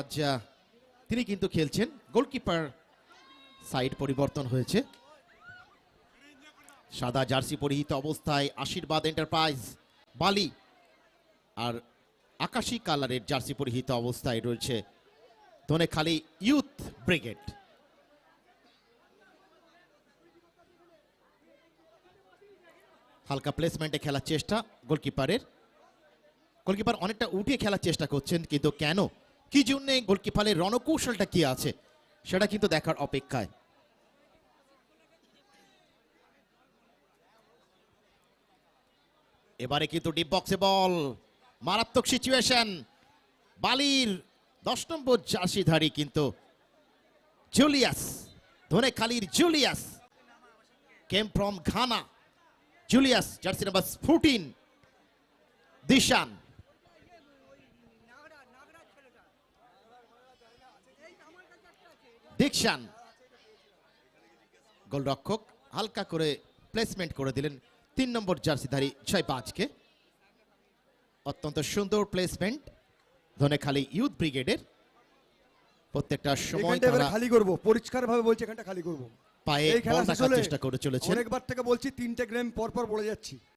আজ তিনি কিন্তু খেলছেন। গোলকিপার সাইড পরিবর্তন হয়েছে। সাদা জার্সি পরিহিত অবস্থায় আশীর্বাদ এন্টারপ্রাইজ, বালি আর আকাশি কালারের জার্সি পরিহিত অবস্থায় রয়েছে ধনেখালি ইউথ ব্রিগেড। হালকা প্লেসমেন্টে খেলার চেষ্টা গোলকিপারের। গোলকিপার অনেকটা উঠে খেলার চেষ্টা করছেন, কিন্তু কেন? কি জন্যে গোলকিপারের রণকৌশলটা কি আছে? সেটা কিন্তু দেখার অপেক্ষায়। এবারে কিন্তু ডিপ বক্সে বল। মারাত্মক সিচুয়েশন বালির দশ নম্বর জার্সিধারী কিন্তু জুলিয়াস ধনে খালির Julius. Came from Ghana Julius, jersey number fourteen Dishan. দীক্ষান গোলরক্ষক হালকা করে প্লেসমেন্ট করে দিলেন তিন নম্বর জার্সিধারী ছয় পাঁচকে অত্যন্ত সুন্দর প্লেসমেন্ট ধনেখালি ইউথ ব্রিগেডের। প্রত্যেকটা সময় তারা খালি করব পরিষ্কার ভাবে বলছি এখানটা খালি করব। পায়ে খেলা বল রাখার চেষ্টা করে চলেছেন অনেকবার থেকে বলছি তিনটে গেম পর পর বলে যাচ্ছি।